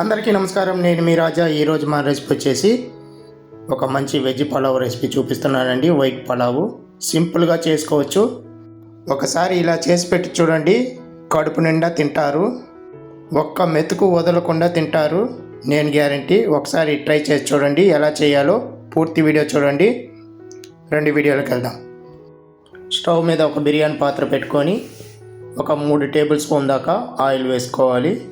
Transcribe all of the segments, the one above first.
అందరికీ నమస్కారం. నేను మీ రాజా. ఈరోజు మా రెసిపీ వచ్చేసి ఒక మంచి వెజ్ పలావ్ రెసిపీ చూపిస్తున్నానండి. వైట్ పలావు సింపుల్గా చేసుకోవచ్చు. ఒకసారి ఇలా చేసి పెట్టి చూడండి. కడుపు నిండా తింటారు. ఒక్క మెతుకు వదలకుండా తింటారు. నేను గ్యారంటీ ఒకసారి ట్రై చేసి చూడండి. ఎలా చేయాలో పూర్తి వీడియో చూడండి. రెండు వీడియోలకు వెళ్దాం. స్టవ్ మీద ఒక బిర్యానీ పాత్ర పెట్టుకొని ఒక మూడు టేబుల్ స్పూన్ దాకా ఆయిల్ వేసుకోవాలి.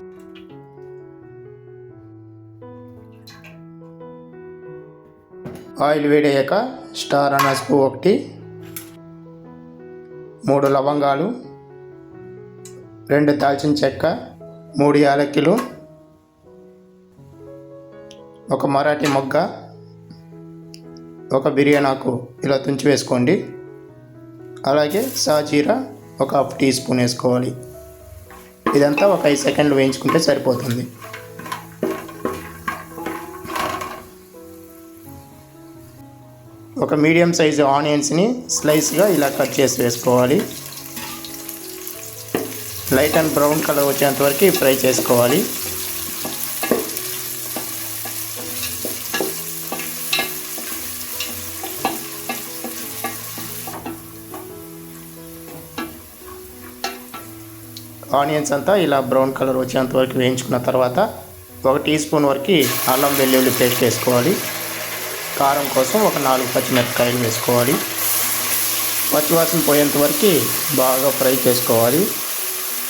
ఆయిల్ వేడయ్యాక స్టార్ అనస్పు ఒకటి మూడు లవంగాలు రెండు దాల్చిన చెక్క మూడు యాలక్కిలు ఒక మరాఠీ మొగ్గ ఒక బిర్యానాకు ఇలా తుంచి వేసుకోండి. అలాగే సాజీరా ఒక హాఫ్ టీ స్పూన్ వేసుకోవాలి. ఇదంతా ఒక ఐదు సెకండ్లు వేయించుకుంటే సరిపోతుంది. ఒక మీడియం సైజు ఆనియన్స్ని స్లైస్గా ఇలా కట్ చేసి వేసుకోవాలి. లైట్ అండ్ బ్రౌన్ కలర్ వచ్చేంత వరకు ఫ్రై చేసుకోవాలి. ఆనియన్స్ అంతా ఇలా బ్రౌన్ కలర్ వచ్చేంత వరకు వేయించుకున్న తర్వాత ఒక టీ స్పూన్ వరకు అల్లం వెల్లుల్లి పేస్ట్ వేసుకోవాలి. కారం కోసం ఒక నాలుగు పచ్చిమిరపకాయలు వేసుకోవాలి. పచ్చివాసన పోయేంత వరకు బాగా ఫ్రై చేసుకోవాలి.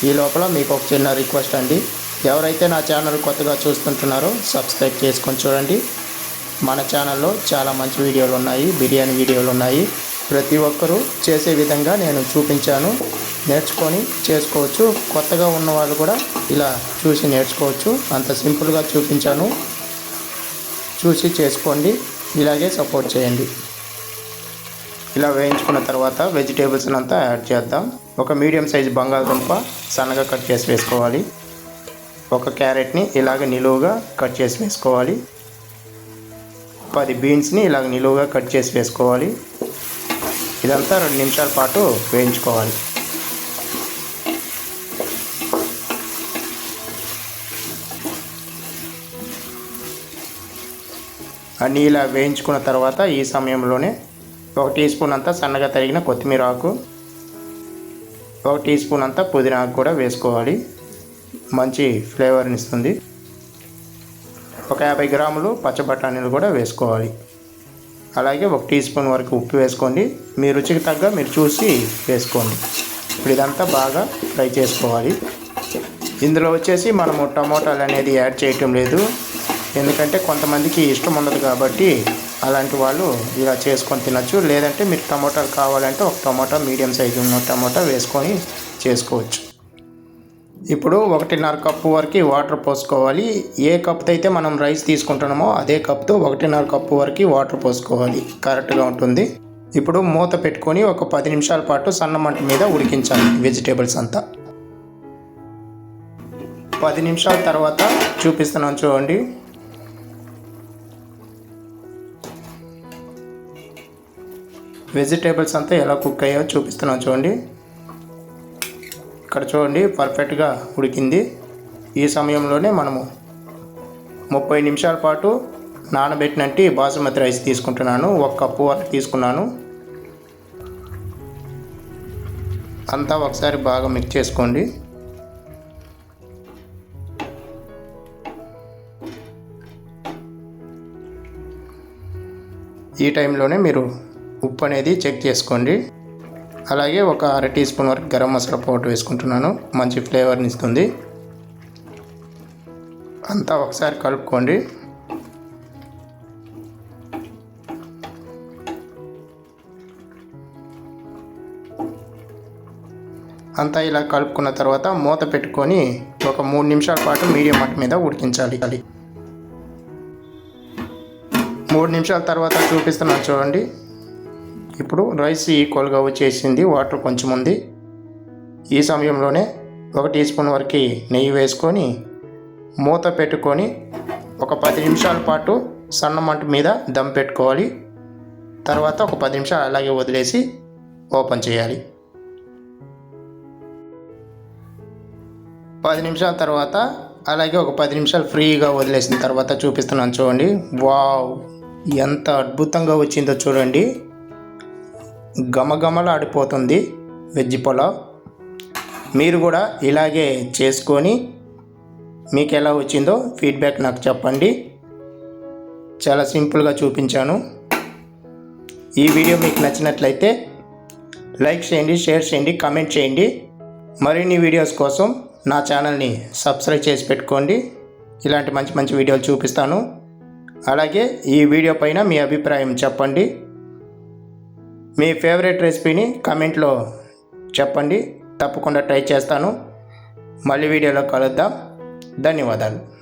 ఈ లోపల మీకు ఒక చిన్న రిక్వెస్ట్ అండి. ఎవరైతే నా ఛానల్ కొత్తగా చూస్తుంటున్నారో సబ్స్క్రైబ్ చేసుకొని చూడండి. మన ఛానల్లో చాలా మంచి వీడియోలు ఉన్నాయి బిర్యానీ వీడియోలు ఉన్నాయి. ప్రతి ఒక్కరూ చేసే విధంగా నేను చూపించాను. నేర్చుకొని చేసుకోవచ్చు. కొత్తగా ఉన్న వాళ్ళు కూడా ఇలా చూసి నేర్చుకోవచ్చు. అంత సింపుల్గా చూపించాను. చూసి చేసుకోండి. ఇలాగే సపోర్ట్ చేయండి. ఇలా వేయించుకున్న తర్వాత వెజిటేబుల్స్ అంతా యాడ్ చేద్దాం. ఒక మీడియం సైజు బంగాళదుంప సన్నగా కట్ చేసి వేసుకోవాలి. ఒక క్యారెట్ని ఇలాగ నిలువుగా కట్ చేసి వేసుకోవాలి. పది బీన్స్ని ఇలాగ నిలువుగా కట్ చేసి వేసుకోవాలి. ఇదంతా రెండు నిమిషాల పాటు వేయించుకోవాలి. అన్నీ ఇలా వేయించుకున్న తర్వాత ఈ సమయంలోనే ఒక టీ స్పూన్ అంతా సన్నగా తరిగిన కొత్తిమీర ఆకు ఒక టీ స్పూన్ అంతా పుదీనా ఆకు కూడా వేసుకోవాలి. మంచి ఫ్లేవర్ని ఇస్తుంది. ఒక యాభై గ్రాములు పచ్చ బఠానీలు కూడా వేసుకోవాలి. అలాగే ఒక టీ స్పూన్ వరకు ఉప్పు వేసుకోండి. మీ రుచికి తగ్గ మీరు చూసి వేసుకోండి. ఇప్పుడు ఇదంతా బాగా ఫ్రై చేసుకోవాలి. ఇందులో వచ్చేసి మనము టమోటాలు అనేది యాడ్ చేయటం లేదు. ఎందుకంటే కొంతమందికి ఇష్టం ఉండదు కాబట్టి అలాంటి వాళ్ళు ఇలా చేసుకొని తినచ్చు. లేదంటే మీరు టమోటాలు కావాలంటే ఒక టమోటా మీడియం సైజు ఉన్న టమోటా వేసుకొని చేసుకోవచ్చు. ఇప్పుడు ఒకటిన్నర కప్పు వరకు వాటర్ పోసుకోవాలి. ఏ కప్తో అయితే మనం రైస్ తీసుకుంటున్నామో అదే కప్తో ఒకటిన్నర కప్పు వరకు వాటర్ పోసుకోవాలి. కరెక్ట్గా ఉంటుంది. ఇప్పుడు మూత పెట్టుకొని ఒక పది నిమిషాల పాటు సన్న మంట మీద ఉడికించాలి వెజిటేబుల్స్ అంతా. పది నిమిషాల తర్వాత చూపిస్తున్నాను చూడండి. వెజిటేబుల్స్ అంతా ఎలా కుక్ అయ్యాయో చూపిస్తున్నాను చూడండి. ఇక్కడ చూడండి పర్ఫెక్ట్గా ఉడికింది. ఈ సమయంలోనే మనము ముప్పై నిమిషాల పాటు నానబెట్టినట్టు బాసుమతి రైస్ తీసుకుంటున్నాను. ఒక కప్పు వరకు తీసుకున్నాను. అంతా ఒకసారి బాగా మిక్స్ చేసుకోండి. ఈ టైంలోనే మీరు ఉప్పు అనేది చెక్ చేసుకోండి. అలాగే ఒక అర టీ స్పూన్ వరకు గరం మసాలా పౌడర్ వేసుకుంటున్నాను. మంచి ఫ్లేవర్ని ఇస్తుంది. అంతా ఒకసారి కలుపుకోండి. అంతా ఇలా కలుపుకున్న తర్వాత మూత పెట్టుకొని ఒక మూడు నిమిషాల పాటు మీడియం మంట మీద ఉడికించాలి. మూడు నిమిషాల తర్వాత చూపిస్తున్నాను చూడండి. ఇప్పుడు రైస్ ఈక్వల్గా వచ్చేసింది వాటర్ కొంచెం ఉంది. ఈ సమయంలోనే ఒక టీ స్పూన్ వరకు నెయ్యి వేసుకొని మూత పెట్టుకొని ఒక పది నిమిషాల పాటు సన్న మంట మీద దమ్ పెట్టుకోవాలి. తర్వాత ఒక పది నిమిషాలు అలాగే వదిలేసి ఓపెన్ చేయాలి. పది నిమిషాల తర్వాత అలాగే ఒక పది నిమిషాలు ఫ్రీగా వదిలేసిన తర్వాత చూపిస్తున్నాను చూడండి. వావ్! ఎంత అద్భుతంగా వచ్చిందో చూడండి. గమగమలాడిపోతుంది వెజ్ పులావ్. మీరు కూడా ఇలాగే చేసుకొని మీకు ఎలా వచ్చిందో ఫీడ్బ్యాక్ నాకు చెప్పండి. చాలా సింపుల్గా చూపించాను. ఈ వీడియో మీకు నచ్చినట్లయితే లైక్ చేయండి షేర్ చేయండి కామెంట్ చేయండి. మరిన్ని వీడియోస్ కోసం నా ఛానల్ని సబ్స్క్రైబ్ చేసి పెట్టుకోండి. ఇలాంటి మంచి మంచి వీడియోలు చూపిస్తాను. అలాగే ఈ వీడియో పైన మీ అభిప్రాయం చెప్పండి. మీ ఫేవరెట్ రెసిపీని కామెంట్లో చెప్పండి. తప్పకుండా ట్రై చేస్తాను. మళ్ళీ వీడియోలో కలుద్దాం. ధన్యవాదాలు.